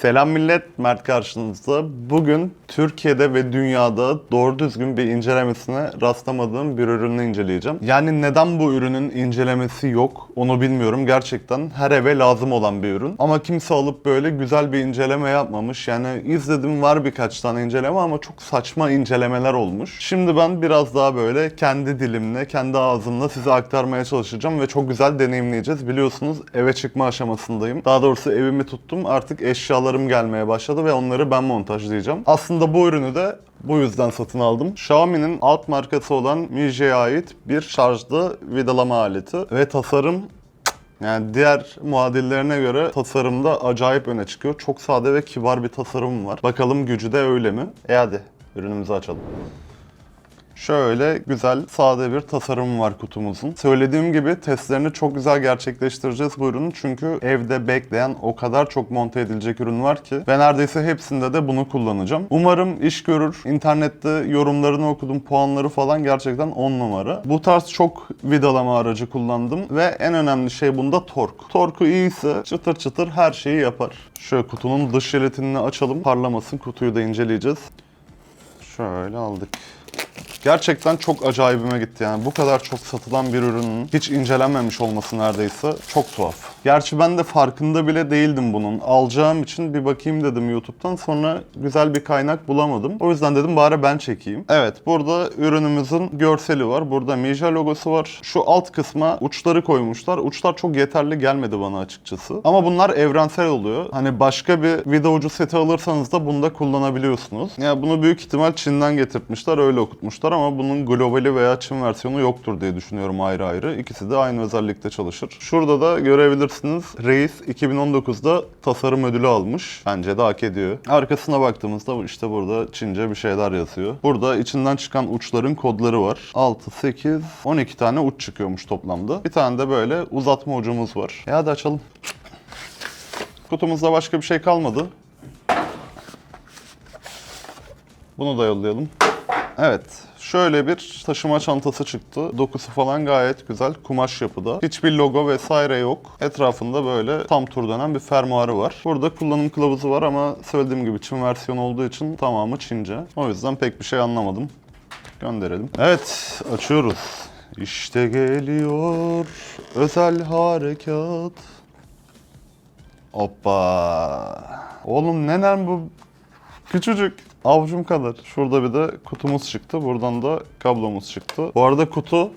Selam millet, Mert karşınızda. Bugün Türkiye'de ve dünyada doğru düzgün bir incelemesine rastlamadığım bir ürünü inceleyeceğim. Yani neden bu ürünün incelemesi yok onu bilmiyorum. Gerçekten her eve lazım olan bir ürün. Ama kimse alıp böyle güzel bir inceleme yapmamış. Yani izledim var birkaç tane inceleme ama çok saçma incelemeler olmuş. Şimdi ben biraz daha böyle kendi dilimle, kendi ağzımla size aktarmaya çalışacağım ve çok güzel deneyimleyeceğiz. Biliyorsunuz eve çıkma aşamasındayım. Daha doğrusu evimi tuttum. Artık eşyalarım gelmeye başladı ve onları ben montajlayacağım. Aslında bu ürünü de bu yüzden satın aldım. Xiaomi'nin alt markası olan Mije'ye ait bir şarjlı vidalama aleti ve tasarım yani diğer muadillerine göre tasarımda acayip öne çıkıyor. Çok sade ve kibar bir tasarım var. Bakalım gücü de öyle mi? E hadi ürünümüzü açalım. Şöyle güzel, sade bir tasarım var kutumuzun. Söylediğim gibi testlerini çok güzel gerçekleştireceğiz bu ürünün. Çünkü evde bekleyen o kadar çok monte edilecek ürün var ki. Ve neredeyse hepsinde de bunu kullanacağım. Umarım iş görür. İnternette yorumlarını okudum, puanları falan gerçekten 10 numara. Bu tarz çok vidalama aracı kullandım. Ve en önemli şey bunda tork. Torku iyiyse çıtır çıtır her şeyi yapar. Şöyle kutunun dış jelatinini açalım. Parlamasın kutuyu da inceleyeceğiz. Şöyle aldık. Gerçekten çok acayibime gitti yani. Bu kadar çok satılan bir ürünün hiç incelenmemiş olması neredeyse çok tuhaf. Gerçi ben de farkında bile değildim bunun. Alacağım için bir bakayım dedim YouTube'dan. Sonra güzel bir kaynak bulamadım. O yüzden dedim bari ben çekeyim. Evet burada ürünümüzün görseli var. Burada Mija logosu var. Şu alt kısma uçları koymuşlar. Uçlar çok yeterli gelmedi bana açıkçası. Ama bunlar evrensel oluyor. Hani başka bir vida ucu seti alırsanız da bunu da kullanabiliyorsunuz. Yani bunu büyük ihtimal Çin'den getirtmişler. Öyle okutmuşlar ama bunun globali veya Çin versiyonu yoktur diye düşünüyorum ayrı ayrı. İkisi de aynı özellikte çalışır. Şurada da görebilirsiniz Reis 2019'da tasarım ödülü almış. Bence de hak ediyor. Arkasına baktığımızda işte burada Çince bir şeyler yazıyor. Burada içinden çıkan uçların kodları var. 6, 8, 12 tane uç çıkıyormuş toplamda. Bir tane de böyle uzatma ucumuz var. E hadi açalım. Kutumuzda başka bir şey kalmadı. Bunu da yollayalım. Evet. Şöyle bir taşıma çantası çıktı. Dokusu falan gayet güzel. Kumaş yapıda. Hiçbir logo vesaire yok. Etrafında böyle tam tur dönen bir fermuarı var. Burada kullanım kılavuzu var ama söylediğim gibi Çin versiyonu olduğu için tamamı Çince. O yüzden pek bir şey anlamadım. Gönderelim. Evet, açıyoruz. İşte geliyor özel harekat. Hoppa. Oğlum neler bu Küçücük. Avucum kadar. Şurada bir de kutumuz çıktı. Buradan da kablomuz çıktı. Bu arada kutu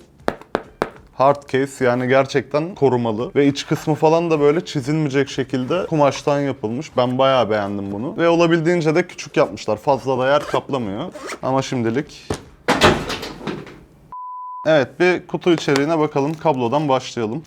hard case yani gerçekten korumalı. Ve iç kısmı falan da böyle çizilmeyecek şekilde kumaştan yapılmış. Ben bayağı beğendim bunu. Ve olabildiğince de küçük yapmışlar. Fazla da yer kaplamıyor. Ama şimdilik Evet bir kutu içeriğine bakalım. Kablodan başlayalım.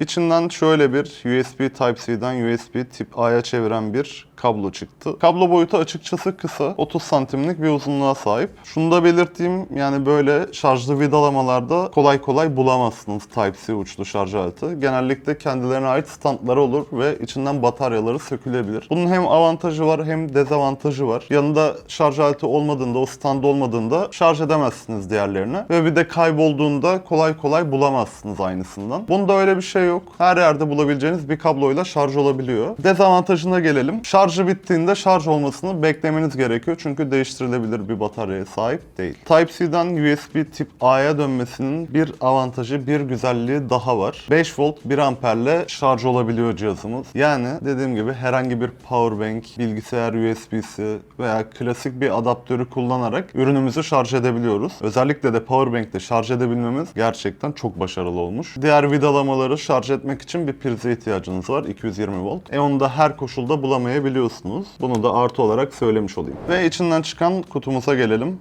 İçinden şöyle bir USB Type-C'den USB tip A'ya çeviren bir kablo çıktı. Kablo boyutu açıkçası kısa. 30 santimlik bir uzunluğa sahip. Şunu da belirteyim yani böyle şarjlı vidalamalarda kolay kolay bulamazsınız Type-C uçlu şarj aleti. Genellikle kendilerine ait standları olur ve içinden bataryaları sökülebilir. Bunun hem avantajı var hem dezavantajı var. Yanında şarj aleti olmadığında, o stand olmadığında şarj edemezsiniz diğerlerine. Ve bir de kaybolduğunda kolay kolay bulamazsınız aynısından. Bunda öyle bir şey yok. Her yerde bulabileceğiniz bir kabloyla şarj olabiliyor. Dezavantajına gelelim. Şarjı bittiğinde şarj olmasını beklemeniz gerekiyor. Çünkü değiştirilebilir bir bataryaya sahip değil. Type-C'den USB tip A'ya dönmesinin bir avantajı, bir güzelliği daha var. 5 volt 1 amperle şarj olabiliyor cihazımız. Yani dediğim gibi herhangi bir powerbank, bilgisayar USB'si veya klasik bir adaptörü kullanarak ürünümüzü şarj edebiliyoruz. Özellikle de powerbank'te şarj edebilmemiz gerçekten çok başarılı olmuş. Diğer vidalamaları şarj etmek için bir prize ihtiyacınız var 220 volt. E onu da her koşulda bulamayabiliyorsunuz. Bunu da artı olarak söylemiş olayım. Ve içinden çıkan kutumuza gelelim.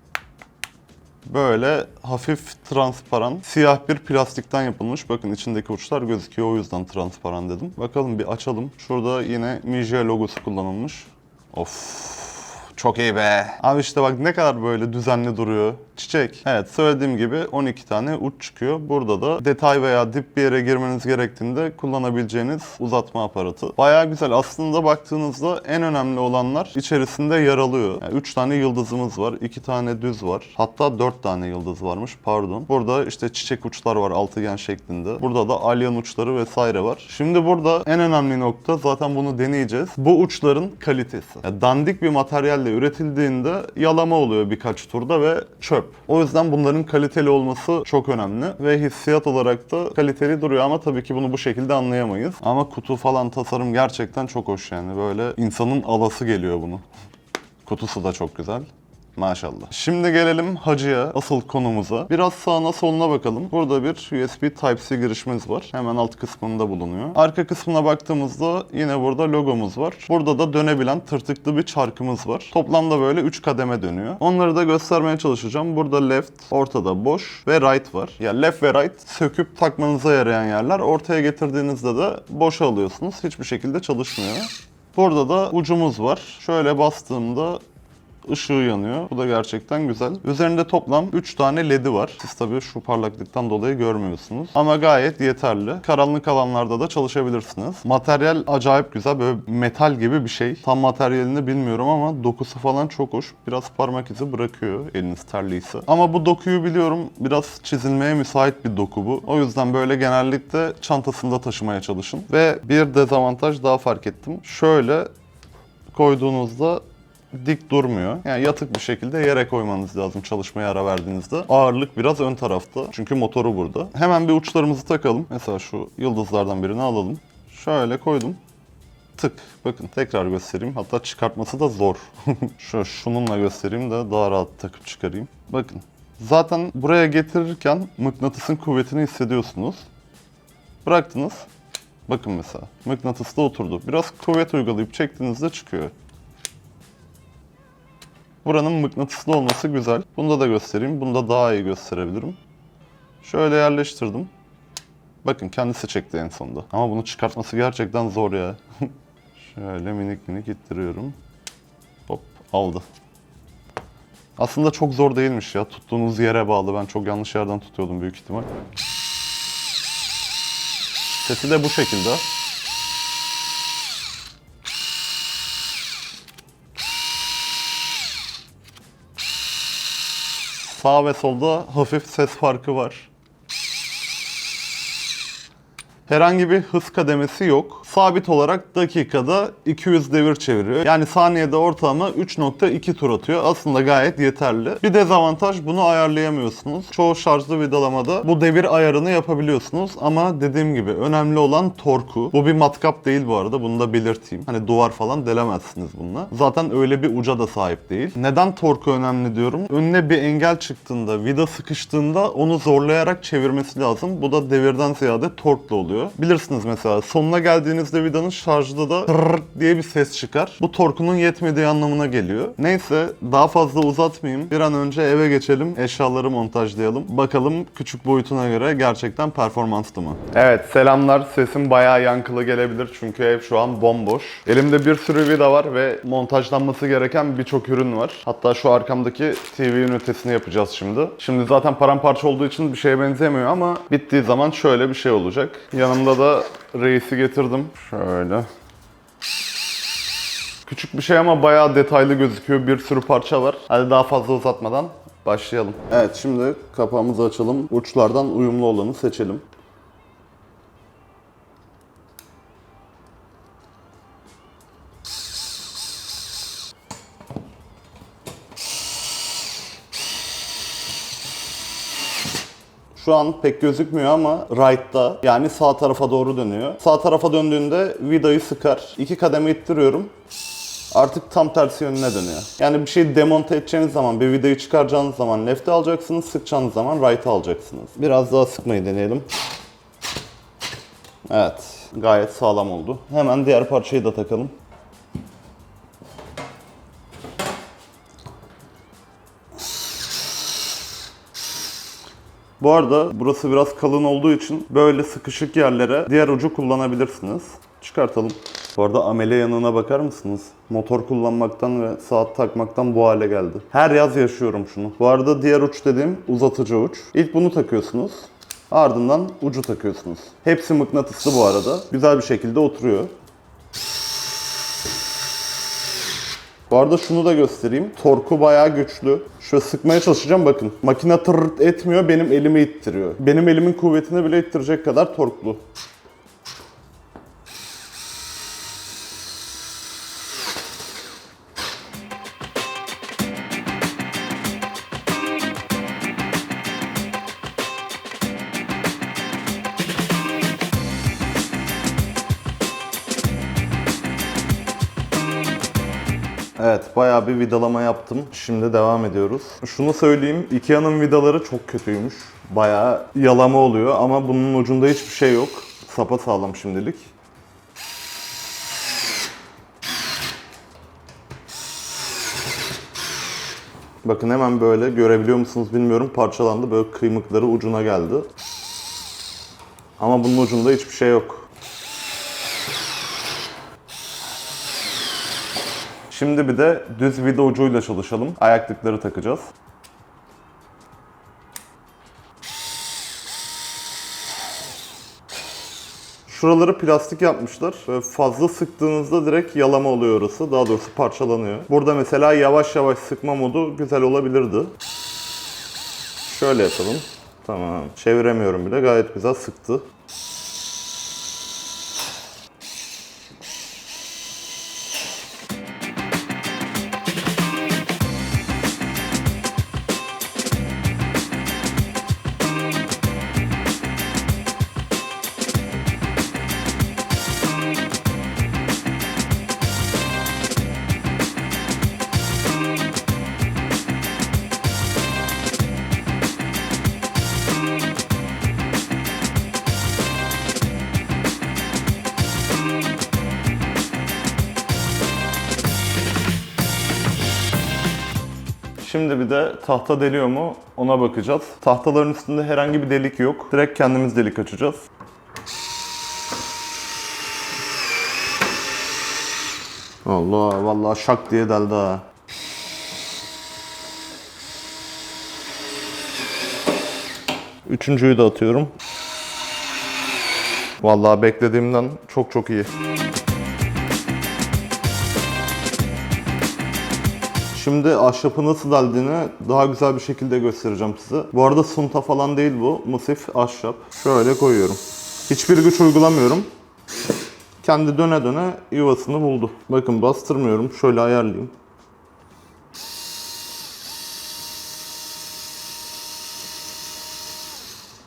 Böyle hafif transparan, siyah bir plastikten yapılmış. Bakın içindeki uçlar gözüküyor o yüzden transparan dedim. Bakalım bir açalım. Şurada yine Mijia logosu kullanılmış. Of çok iyi be. Abi işte bak ne kadar böyle düzenli duruyor. Çiçek. Evet söylediğim gibi 12 tane uç çıkıyor. Burada da detay veya dip bir yere girmeniz gerektiğinde kullanabileceğiniz uzatma aparatı. Bayağı güzel. Aslında baktığınızda en önemli olanlar içerisinde yer alıyor. 3 tane yıldızımız var. 2 tane düz var. Hatta 4 tane yıldız varmış pardon. Burada işte çiçek uçlar var altıgen şeklinde. Burada da alyan uçları vesaire var. Şimdi burada en önemli nokta zaten bunu deneyeceğiz. Bu uçların kalitesi. Ya dandik bir materyalle üretildiğinde yalama oluyor birkaç turda ve çöp. O yüzden bunların kaliteli olması çok önemli ve hissiyat olarak da kaliteli duruyor ama tabii ki bunu bu şekilde anlayamayız. Ama kutu falan tasarım gerçekten çok hoş yani. Böyle insanın alası geliyor bunu. Kutusu da çok güzel. Maşallah. Şimdi gelelim hacıya, asıl konumuza. Biraz sağına soluna bakalım. Burada bir USB Type-C girişimiz var. Hemen alt kısmında bulunuyor. Arka kısmına baktığımızda yine burada logomuz var. Burada da dönebilen tırtıklı bir çarkımız var. Toplamda böyle 3 kademe dönüyor. Onları da göstermeye çalışacağım. Burada left, ortada boş ve right var. Ya left ve right söküp takmanıza yarayan yerler. Ortaya getirdiğinizde de boşa alıyorsunuz. Hiçbir şekilde çalışmıyor. Burada da ucumuz var. Şöyle bastığımda ışığı yanıyor. Bu da gerçekten güzel. Üzerinde toplam 3 tane ledi var. Siz tabii şu parlaklıktan dolayı görmüyorsunuz. Ama gayet yeterli. Karanlık alanlarda da çalışabilirsiniz. Materyal acayip güzel. Böyle metal gibi bir şey. Tam materyalini bilmiyorum ama dokusu falan çok hoş. Biraz parmak izi bırakıyor eliniz terliyse. Ama bu dokuyu biliyorum. Biraz çizilmeye müsait bir doku bu. O yüzden böyle genellikle çantasında taşımaya çalışın. Ve bir dezavantaj daha fark ettim. Şöyle koyduğunuzda dik durmuyor. Yani yatık bir şekilde yere koymanız lazım çalışmaya ara verdiğinizde. Ağırlık biraz ön tarafta. Çünkü motoru burada. Hemen bir uçlarımızı takalım. Mesela şu yıldızlardan birini alalım. Şöyle koydum. Tık. Bakın tekrar göstereyim. Hatta çıkartması da zor. Şöyle şununla göstereyim de daha rahat takıp çıkarayım. Bakın. Zaten buraya getirirken mıknatısın kuvvetini hissediyorsunuz. Bıraktınız. Bakın mesela mıknatıs da oturdu. Biraz kuvvet uygulayıp çektiğinizde çıkıyor. Buranın mıknatıslı olması güzel. Bunda da göstereyim. Bunda daha iyi gösterebilirim. Şöyle yerleştirdim. Bakın kendisi çekti en sonunda. Ama bunu çıkartması gerçekten zor ya. Şöyle minik minik ittiriyorum. Hop aldı. Aslında çok zor değilmiş ya. Tuttuğunuz yere bağlı. Ben çok yanlış yerden tutuyordum büyük ihtimal. Sesi de bu şekilde. Sağ ve solda hafif ses farkı var. Herhangi bir hız kademesi yok. Sabit olarak dakikada 200 devir çeviriyor. Yani saniyede ortalama 3.2 tur atıyor. Aslında gayet yeterli. Bir dezavantaj bunu ayarlayamıyorsunuz. Çoğu şarjlı vidalamada bu devir ayarını yapabiliyorsunuz. Ama dediğim gibi önemli olan torku. Bu bir matkap değil bu arada. Bunu da belirteyim. Hani duvar falan delemezsiniz bununla. Zaten öyle bir uca da sahip değil. Neden torku önemli diyorum? Önüne bir engel çıktığında, vida sıkıştığında onu zorlayarak çevirmesi lazım. Bu da devirden ziyade torkla oluyor. Bilirsiniz mesela sonuna geldiğinizde vidanın şarjda da diye bir ses çıkar. Bu torkunun yetmediği anlamına geliyor. Neyse daha fazla uzatmayayım. Bir an önce eve geçelim. Eşyaları montajlayalım. Bakalım küçük boyutuna göre gerçekten performanslı mı? Evet selamlar. Sesim bayağı yankılı gelebilir çünkü ev şu an bomboş. Elimde bir sürü vida var ve montajlanması gereken birçok ürün var. Hatta şu arkamdaki TV ünitesini yapacağız şimdi. Şimdi zaten paramparça olduğu için bir şeye benzemiyor ama bittiği zaman şöyle bir şey olacak. Yanımda da reisi getirdim. Şöyle. Küçük bir şey ama bayağı detaylı gözüküyor. Bir sürü parça var. Hadi daha fazla uzatmadan başlayalım. Evet şimdi kapağımızı açalım. Uçlardan uyumlu olanı seçelim. Şu an pek gözükmüyor ama right'ta yani sağ tarafa doğru dönüyor. Sağ tarafa döndüğünde vidayı sıkar. İki kademe ittiriyorum. Artık tam tersi yönüne dönüyor. Yani bir şeyi demonte edeceğiniz zaman, bir vidayı çıkaracağınız zaman left'e alacaksınız, sıkacağınız zaman right'e alacaksınız. Biraz daha sıkmayı deneyelim. Evet, gayet sağlam oldu. Hemen diğer parçayı da takalım. Bu arada burası biraz kalın olduğu için böyle sıkışık yerlere diğer ucu kullanabilirsiniz. Çıkartalım. Bu arada amele yanına bakar mısınız? Motor kullanmaktan ve saat takmaktan bu hale geldi. Her yaz yaşıyorum şunu. Bu arada diğer uç dediğim uzatıcı uç. İlk bunu takıyorsunuz. Ardından ucu takıyorsunuz. Hepsi mıknatıslı bu arada. Güzel bir şekilde oturuyor. Bu arada şunu da göstereyim. Torku bayağı güçlü. Şöyle sıkmaya çalışacağım bakın. Makine tırırt etmiyor, benim elimi ittiriyor. Benim elimin kuvvetini bile ittirecek kadar torklu. Evet, bayağı bir vidalama yaptım. Şimdi devam ediyoruz. Şunu söyleyeyim, Ikea'nın vidaları çok kötüymüş. Bayağı yalama oluyor ama bunun ucunda hiçbir şey yok. Sapa sağlam şimdilik. Bakın hemen böyle görebiliyor musunuz bilmiyorum parçalandı. Böyle kıymıkları ucuna geldi. Ama bunun ucunda hiçbir şey yok. Şimdi bir de düz vida ucuyla çalışalım. Ayaklıkları takacağız. Şuraları plastik yapmışlar. Böyle fazla sıktığınızda direkt yalama oluyor orası. Daha doğrusu parçalanıyor. Burada mesela yavaş yavaş sıkma modu güzel olabilirdi. Şöyle yapalım. Tamam. Çeviremiyorum bile. Gayet güzel sıktı. Şimdi bir de tahta deliyor mu ona bakacağız. Tahtaların üstünde herhangi bir delik yok. Direkt kendimiz delik açacağız. Allah vallahi şak diye deldi ha. Üçüncüyü de atıyorum. Vallahi beklediğimden çok çok iyi. Şimdi ahşapı nasıl deldiğini daha güzel bir şekilde göstereceğim size. Bu arada sunta falan değil bu. Musif ahşap. Şöyle koyuyorum. Hiçbir güç uygulamıyorum. Kendi döne döne yuvasını buldu. Bakın bastırmıyorum. Şöyle ayarlayayım.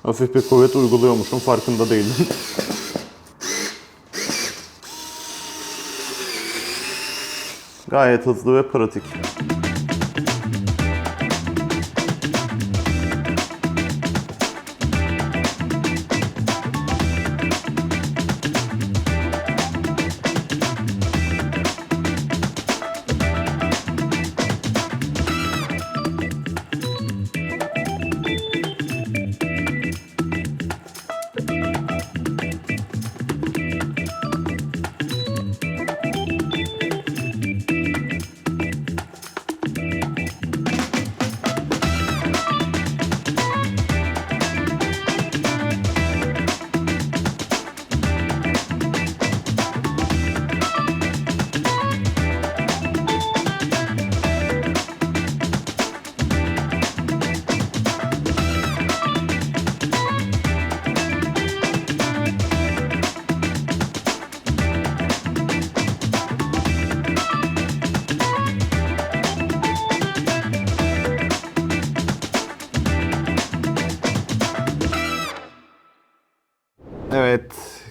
Hafif bir kuvvet uyguluyormuşum. Farkında değildim. Gayet hızlı ve pratik.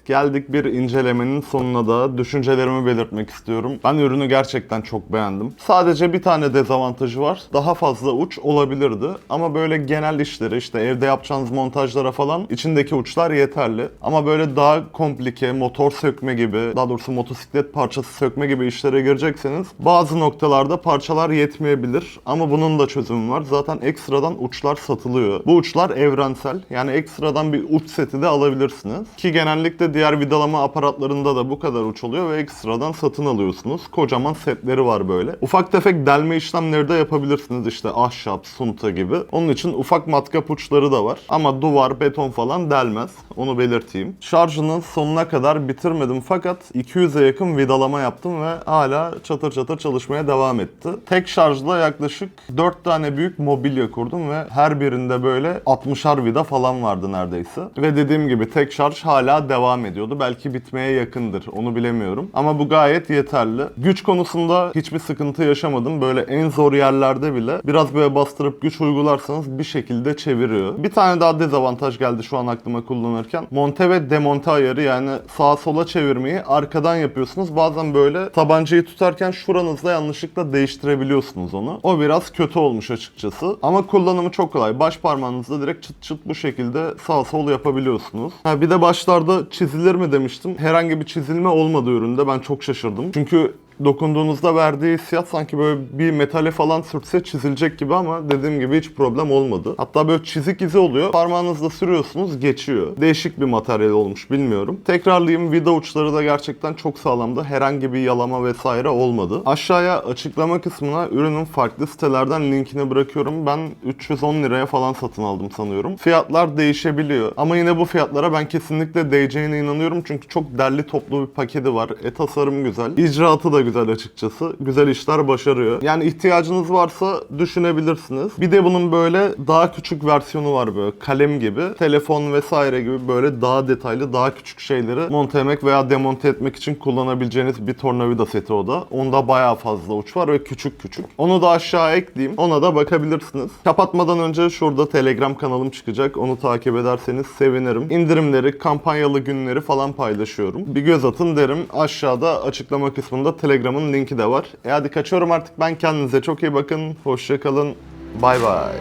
Geldik bir incelemenin sonuna da düşüncelerimi belirtmek istiyorum. Ben ürünü gerçekten çok beğendim. Sadece bir tane dezavantajı var. Daha fazla uç olabilirdi ama böyle genel işleri işte evde yapacağınız montajlara falan içindeki uçlar yeterli. Ama böyle daha komplike motor sökme gibi, daha doğrusu motosiklet parçası sökme gibi işlere girecekseniz bazı noktalarda parçalar yetmeyebilir ama bunun da çözümü var. Zaten ekstradan uçlar satılıyor. Bu uçlar evrensel. Yani ekstradan bir uç seti de alabilirsiniz. Ki genellikle Diğer vidalama aparatlarında da bu kadar uç oluyor ve ekstradan satın alıyorsunuz. Kocaman setleri var böyle. Ufak tefek delme işlemleri de yapabilirsiniz işte ahşap, sunta gibi. Onun için ufak matkap uçları da var. Ama duvar, beton falan delmez. Onu belirteyim. Şarjının sonuna kadar bitirmedim fakat 200'e yakın vidalama yaptım ve hala çatır çatır çalışmaya devam etti. Tek şarjla yaklaşık 4 tane büyük mobilya kurdum ve her birinde böyle 60'ar vida falan vardı neredeyse. Ve dediğim gibi tek şarj hala devam ediyordu. Belki bitmeye yakındır. Onu bilemiyorum. Ama bu gayet yeterli. Güç konusunda hiçbir sıkıntı yaşamadım. Böyle en zor yerlerde bile biraz böyle bastırıp güç uygularsanız bir şekilde çeviriyor. Bir tane daha dezavantaj geldi şu an aklıma kullanırken. Monte ve demonte ayarı yani sağa sola çevirmeyi arkadan yapıyorsunuz. Bazen böyle tabancayı tutarken şuranızda yanlışlıkla değiştirebiliyorsunuz onu. O biraz kötü olmuş açıkçası. Ama kullanımı çok kolay. Baş parmağınızla direkt çıt çıt bu şekilde sağ sol yapabiliyorsunuz. Ha bir de başlarda çizilir mi demiştim. Herhangi bir çizilme olmadı üründe. Ben çok şaşırdım. Çünkü dokunduğunuzda verdiği hissiyat sanki böyle bir metale falan sürtse çizilecek gibi ama dediğim gibi hiç problem olmadı. Hatta böyle çizik izi oluyor. Parmağınızla sürüyorsunuz geçiyor. Değişik bir materyal olmuş bilmiyorum. Tekrarlayayım vida uçları da gerçekten çok sağlamdı. Herhangi bir yalama vesaire olmadı. Aşağıya açıklama kısmına ürünün farklı sitelerden linkini bırakıyorum. Ben 310 liraya falan satın aldım sanıyorum. Fiyatlar değişebiliyor. Ama yine bu fiyatlara ben kesinlikle değeceğine inanıyorum. Çünkü çok derli toplu bir paketi var. E tasarım güzel. İcraatı da güzel açıkçası. Güzel işler başarıyor. Yani ihtiyacınız varsa düşünebilirsiniz. Bir de bunun böyle daha küçük versiyonu var böyle kalem gibi. Telefon vesaire gibi böyle daha detaylı, daha küçük şeyleri montelemek veya demonte etmek için kullanabileceğiniz bir tornavida seti o da. Onda bayağı fazla uç var ve küçük küçük. Onu da aşağı ekleyeyim. Ona da bakabilirsiniz. Kapatmadan önce şurada Telegram kanalım çıkacak. Onu takip ederseniz sevinirim. İndirimleri, kampanyalı günleri falan paylaşıyorum. Bir göz atın derim. Aşağıda açıklama kısmında Telegram'ın linki de var. E hadi kaçıyorum artık ben. Kendinize çok iyi bakın. Hoşça kalın. Bay bay.